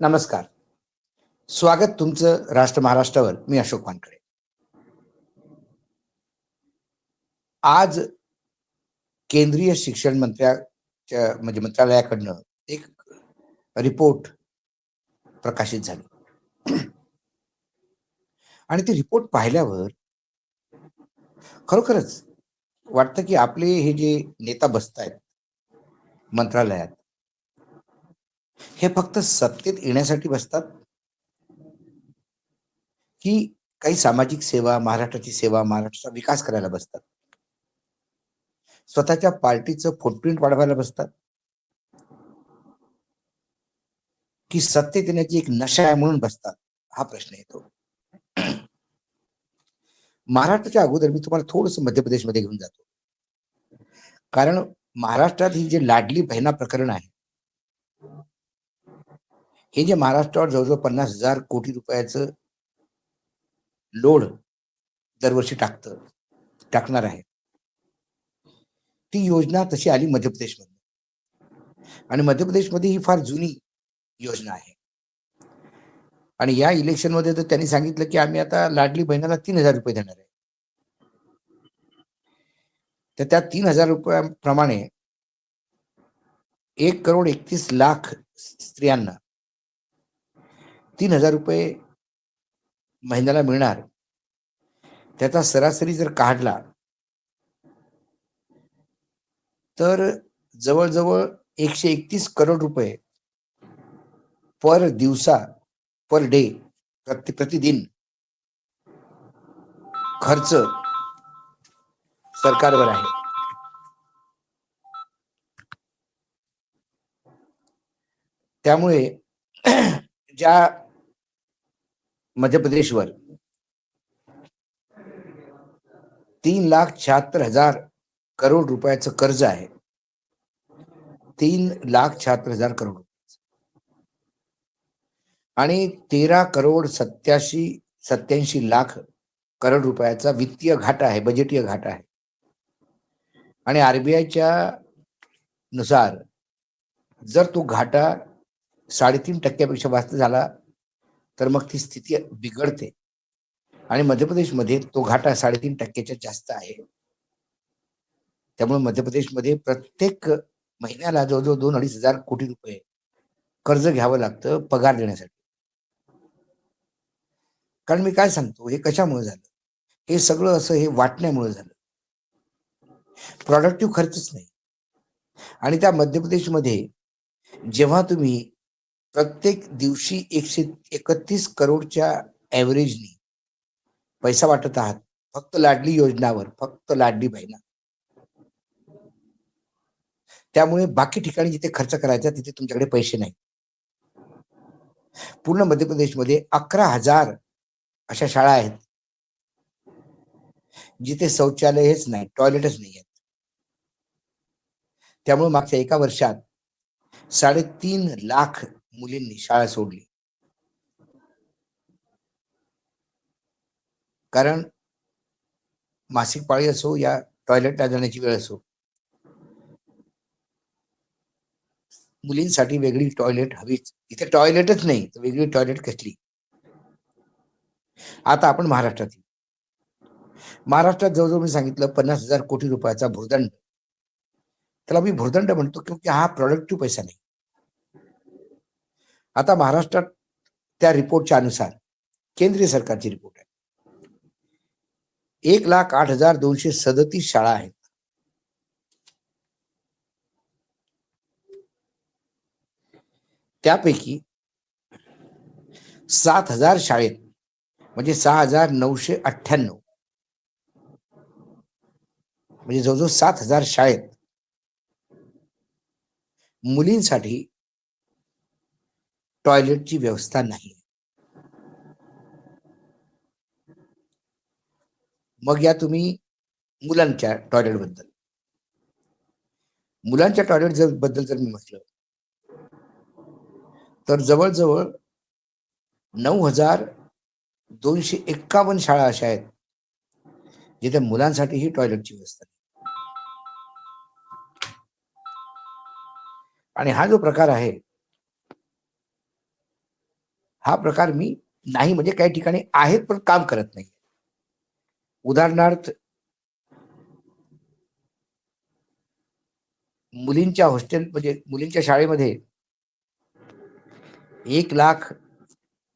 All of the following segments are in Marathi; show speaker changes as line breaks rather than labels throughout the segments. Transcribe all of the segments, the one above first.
नमस्कार. स्वागत तुमचं राष्ट्र महाराष्ट्रावर मी अशोक वानकडे आज केंद्रीय शिक्षण मंत्र्याच्या म्हणजे मंत्रालयाकडनं एक रिपोर्ट प्रकाशित झाली. आणि ते रिपोर्ट पाहिल्यावर खरोखरच वाटतं की आपले हे जे नेता बसत आहेत मंत्रालयात हे फक्त सत्तेत येण्यासाठी बसतात? की काही सामाजिक सेवा महाराष्ट्राची सेवा महाराष्ट्राचा विकास करायला बसतात? स्वतःच्या पार्टीचं फुटप्रिंट वाढवायला बसतात? की सत्तेत येण्याची एक नशा आहे म्हणून बसतात? हा प्रश्न येतो. महाराष्ट्राच्या अगोदर मी तुम्हाला थोडस मध्य प्रदेशमध्ये घेऊन जातो. कारण महाराष्ट्रात ही जे लाडली बहिणा प्रकरण आहे हे जे महाराष्ट्रावर जवळजवळ पन्नास हजार कोटी रुपयाचं लोड दरवर्षी टाकत टाकणार आहे. ती योजना तशी आली मध्य प्रदेशमध्ये आणि मध्य प्रदेशमध्ये ही फार जुनी योजना आहे. आणि या इलेक्शनमध्ये तर त्यांनी सांगितलं की आम्ही आता लाडली बहिणाला तीन हजार रुपये देणार आहे. तर त्या तीन हजार रुपयाप्रमाणे एक करोड एकतीस लाख स्त्रियांना तीन हजार रुपये महिन्याला मिळणार. त्याचा सरासरी जर काढला तर जवळजवळ एकशे एकतीस करोड रुपये पर दिवसा पर डे प्रति प्रतिदिन खर्च सरकारवर आहे. त्यामुळे ज्या मध्य प्रदेशवर तीन लाख शहात्तर हजार करोड रुपयाचं कर्ज आहे. तीन लाख शहात्तर हजार करोड आणि तेरा करोड सत्याशी सत्याऐंशी लाख करोड रुपयाचा वित्तीय घाटा आहे बजेटीय घाटा आहे. आणि आरबीआयच्या नुसार जर तो घाटा साडेतीन टक्क्यापेक्षा जास्त झाला तर मग ती स्थिती बिघडते. आणि मध्य प्रदेशमध्ये तो घाटा साडेतीन टक्क्याच्या जास्त आहे. त्यामुळे मध्य प्रदेशमध्ये प्रत्येक महिन्याला जवळजवळ दोन अडीच हजार कोटी रुपये कर्ज घ्यावं लागतं पगार देण्यासाठी. कारण मी काय सांगतो हे कशामुळे झालं? हे सगळं असं हे वाटण्यामुळे झालं. प्रॉडक्टिव्ह खर्चच नाही. आणि त्या मध्य प्रदेशमध्ये जेव्हा तुम्ही प्रत्येक दिवशी एकशे एकतीस करोडच्या ॲव्हरेजनी पैसा वाटत आहात. फक्त लाडली योजनावर फक्त लाडली बहिणा. त्यामुळे बाकी ठिकाणी जिथे खर्च करायचा तिथे तुमच्याकडे पैसे नाही पूर्ण मध्य प्रदेशमध्ये अकरा हजार अशा शाळा आहेत. जिथे शौचालयच नाही टॉयलेटच नाही आहेत. त्यामुळे मागच्या एका वर्षात साडेतीन लाख मुलींनी शाळा सोडली. कारण मासिक पाळी असो या टॉयलेटला जाण्याची वेळ असो. मुलींसाठी वेगळी टॉयलेट हवीच. इथे टॉयलेटच नाही तर वेगळी टॉयलेट कसली? आता आपण महाराष्ट्रात महाराष्ट्रात जवळजवळ मी सांगितलं पन्नास हजार कोटी रुपयाचा भूर्दंड. त्याला मी भूर्दंड म्हणतो की हा प्रॉडक्टिव्ह पैसा नाही. आता महाराष्ट्रात त्या रिपोर्टच्या अनुसार केंद्रीय सरकारची रिपोर्ट आहे. एक लाख आठ हजार दोनशे सदतीस शाळा आहेत. त्यापैकी सात हजार शाळेत म्हणजे सहा हजार नऊशे अठ्ठ्याण्णव म्हणजे जवळजवळ सात हजार शाळेत मुलींसाठी टॉयलेटची व्यवस्था नाही. मग या तुम्ही मुलांच्या टॉयलेटबद्दल मुलांच्या टॉयलेट जर बद्दल जर मी म्हटलं तर जवळजवळ नऊ हजार दोनशे एक्कावन्न शाळा अशा आहेत जिथे मुलांसाठी ही टॉयलेटची व्यवस्था आणि हा जो प्रकार आहे हा प्रकार मी नाही म्हणजे काही ठिकाणी आहेत पण काम करत नाही उदाहरणार्थ मुलींच्या हॉस्टेल म्हणजे मुलींच्या शाळेमध्ये एक लाख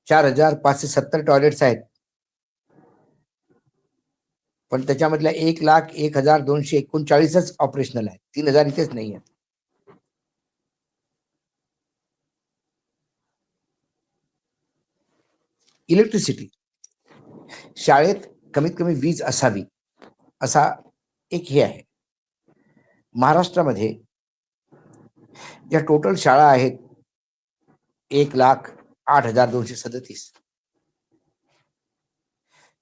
चार हजार पाचशे सत्तर टॉयलेट्स आहेत. पण त्याच्यामधल्या एक लाख एक हजार दोनशे एकोणचाळीसच ऑपरेशनल आहे तीन हजार इथेच नाही आहेत. इलेक्ट्रिसिटी. शाळेत कमीत कमी वीज असावी असा एक हे आहे. महाराष्ट्रामध्ये ज्या टोटल शाळा आहेत एक लाख आठ हजार दोनशे सदतीस.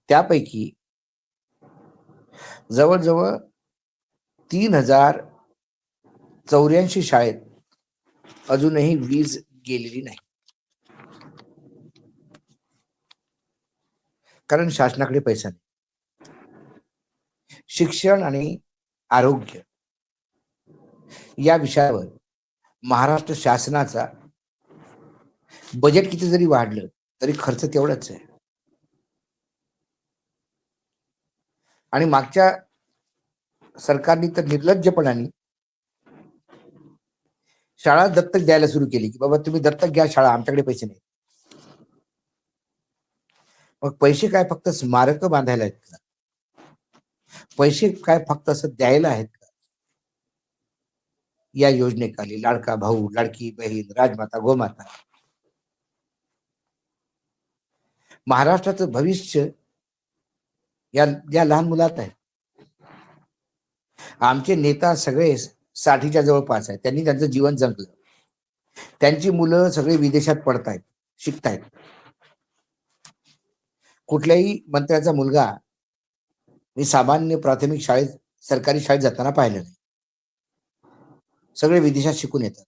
त्यापैकी जवळजवळ तीन हजार चौऱ्याऐंशी शाळेत अजूनही वीज गेलेली नाही. कारण शासनाकडे पैसा नाही. शिक्षण आणि आरोग्य या विषयावर महाराष्ट्र शासनाचा बजेट किती जरी वाढलं तरी खर्च तेवढाच आहे. आणि मागच्या सरकारने तर निर्लज्जपणाने शाळा दत्तक द्यायला सुरू केली की बाबा तुम्ही दत्तक घ्या शाळा आमच्याकडे पैसे नाही मग पैसे काय फक्त स्मारक बांधायला आहेत का? पैसे काय फक्त असं द्यायला आहेत का? या योजनेखाली लाडका भाऊ लाडकी बहीण राजमाता गोमाता. महाराष्ट्राचं भविष्य या या लहान मुलात आहे. आमचे नेता सगळे साठीच्या जवळपास आहेत. त्यांनी त्यांचं जीवन जंपलं त्यांची मुलं सगळी विदेशात पडतायत शिकतायत. कुठल्याही मंत्र्याचा मुलगा मी सामान्य प्राथमिक शाळेत सरकारी शाळेत जाताना पाहिलं नाही. सगळे विदेशात शिकून येतात.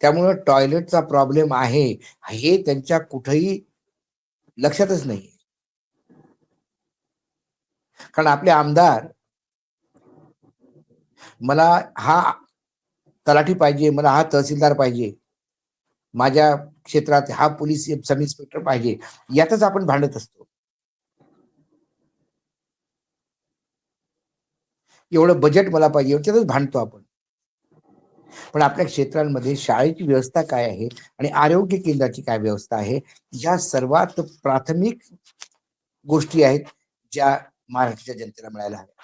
त्यामुळं टॉयलेटचा प्रॉब्लेम आहे हे त्यांच्या कुठेही लक्षातच नाही कारण आपले आमदार मला हा तलाठी पाहिजे मला हा तहसीलदार पाहिजे माझ्या क्षेत्रात हा पोलीस सब इन्स्पेक्टर पाहिजे यातच आपण भांडत असतो. एवढं बजेट मला पाहिजे याच्यातच भांडतो आपण. पण आपल्या क्षेत्रांमध्ये शाळेची व्यवस्था काय आहे आणि आरोग्य केंद्राची काय व्यवस्था आहे या सर्वात प्राथमिक गोष्टी आहेत ज्या महाराष्ट्राच्या जनतेला मिळायला हव्या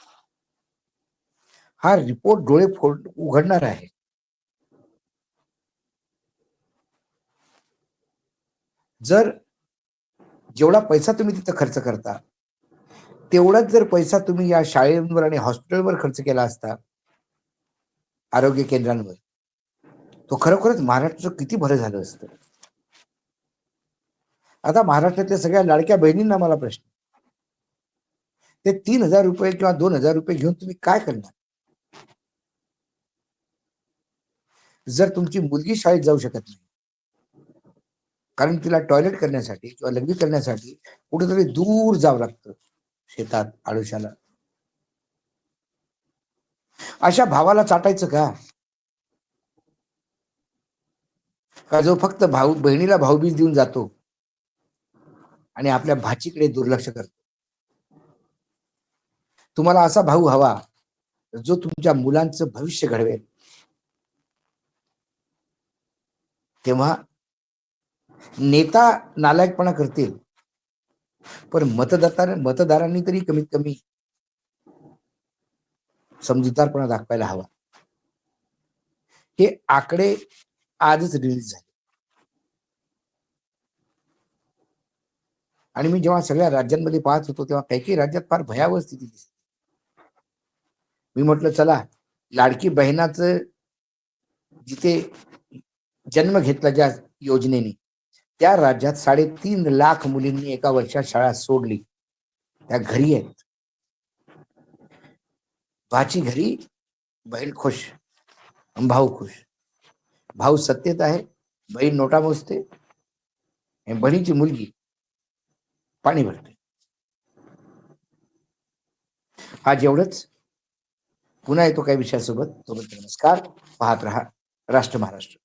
हा रिपोर्ट डोळे फोड उघडणार आहे. जर जेवढा पैसा तुम्ही तिथं खर्च करता तेवढाच जर पैसा तुम्ही या शाळेवर आणि हॉस्पिटलवर खर्च केला असता आरोग्य केंद्रांवर तो खरोखरच महाराष्ट्राचं किती भरं झालं असतं. आता महाराष्ट्रातल्या सगळ्या लाडक्या बहिणींना मला प्रश्न. ते तीन हजार रुपये किंवा दोन हजार रुपये घेऊन तुम्ही काय करणार? जर तुमची मुलगी शाळेत जाऊ शकत नाही कारण तिला टॉयलेट करण्यासाठी किंवा लग्न करण्यासाठी कुठेतरी दूर जावं लागतं शेतात आळुशाला. अशा भावाला चाटायचं का? का जो फक्त भाऊ बहिणीला भाऊबीज देऊन जातो आणि आपल्या भाचीकडे दुर्लक्ष करतो? तुम्हाला असा भाऊ हवा जो तुमच्या मुलांचं भविष्य घडवेल. तेव्हा नेता नालायकपणा करतील. पण मतदाता मतदारांनी तरी कमीत कमी समजूतदारपणा दाखवायला हवा. हे आकडे आजच रिलीज झाले. आणि मी जेव्हा सगळ्या राज्यांमध्ये पाहत होतो तेव्हा काही काही राज्यात फार भयावह स्थिती दिसते मी म्हटलं चला लाडकी बहिणाचं जिथे जन्म घेतला ज्या योजनेने त्या राज्यात साडेतीन लाख मुलींनी एका वर्षात शाळा सोडली. त्या घरी आहेत. भाची घरी बहीण खुश भाऊ खुश. भाऊ सत्तेत आहे बहीण नोटा मोजते बहिणीची मुलगी पाणी भरते. आज एवढंच पुन्हा येतो काही विषयासोबत. तोपर्यंत नमस्कार. पाहत राहा राष्ट्र महाराष्ट्र.